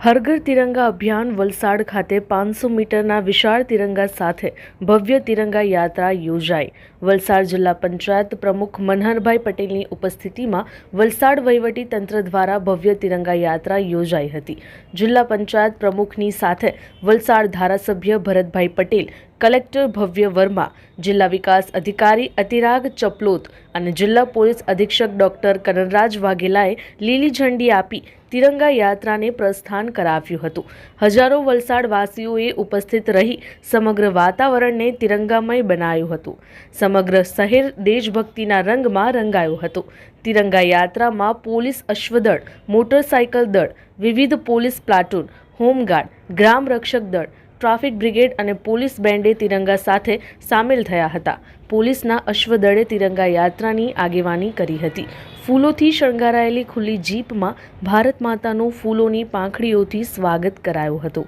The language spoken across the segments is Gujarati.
હરઘર તિરંગા અભિયાન વલસાડ ખાતે પાંચસો મીટરના વિશાળ તિરંગા સાથે ભવ્ય તિરંગા યાત્રા યોજાઈ. વલસાડ જિલ્લા પંચાયત પ્રમુખ મનહરભાઈ પટેલની ઉપસ્થિતિમાં વલસાડ વહીવટી તંત્ર દ્વારા ભવ્ય તિરંગા યાત્રા યોજાઈ હતી. જિલ્લા પંચાયત પ્રમુખની સાથે વલસાડ ધારાસભ્ય ભરતભાઈ પટેલ કલેક્ટર ભવ્ય વર્મા, જિલ્લા વિકાસ અધિકારી અતિરાગ ચપલોત અને જિલ્લા પોલીસ અધિક્ષક ડોક્ટર કનરરાજ વાઘેલાએ લીલી ઝંડી આપી તિરંગા યાત્રાને પ્રસ્થાન કરાવ્યું હતું. હજારો વલસાડવાસીઓએ ઉપસ્થિત રહી સમગ્ર વાતાવરણને તિરંગામય બનાવ્યું હતું. સમગ્ર શહેર દેશભક્તિના રંગમાં રંગાયું હતું. તિરંગા યાત્રામાં પોલીસ અશ્વદળ, મોટરસાયકલ દળ, વિવિધ પોલીસ પ્લાટૂન, હોમગાર્ડ, ગ્રામ રક્ષક દળ ટ્રાફિક બ્રિગેડ અને પોલીસ બેન્ડે તિરંગા સાથે સામેલ થયા હતા. પોલીસના અશ્વદળે તિરંગા યાત્રાની આગેવાની કરી હતી. ફૂલોથી શણગારાયેલી ખુલ્લી જીપમાં ભારત માતાનું ફૂલોની પાંખડીઓથી સ્વાગત કરાયું હતું.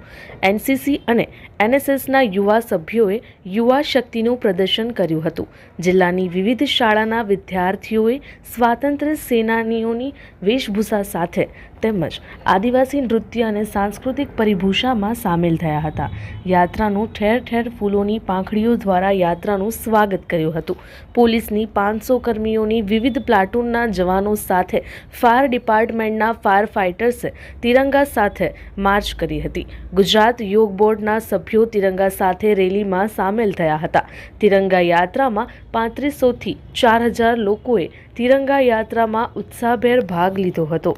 એનસીસી અને એનએસએસના યુવા સભ્યોએ યુવા શક્તિનું પ્રદર્શન કર્યું હતું. જિલ્લાની વિવિધ શાળાના વિદ્યાર્થીઓએ સ્વાતંત્ર્ય સેનાનીઓની વેશભૂષા સાથે તેમજ આદિવાસી નૃત્ય અને સાંસ્કૃતિક પરિભૂષામાં સામેલ થયા હતા. યાત્રાનું ઠેર ઠેર ફૂલોની પાંખડીઓ દ્વારા યાત્રાનું સ્વાગત કર્યું હતું. પોલીસની પાંચસો કર્મીઓની વિવિધ પ્લાટૂનના જવાનો સાથે ફાયર ડિપાર્ટમેન્ટના ફાયર ફાઇટર્સે તિરંગા સાથે માર્ચ કરી હતી. ગુજરાત યોગ બોર્ડના સભ્યો તિરંગા સાથે રેલીમાં સામેલ થયા હતા. તિરંગા યાત્રામાં પાંત્રીસોથી ચાર હજાર લોકોએ તિરંગા યાત્રામાં ઉત્સાહભેર ભાગ લીધો હતો.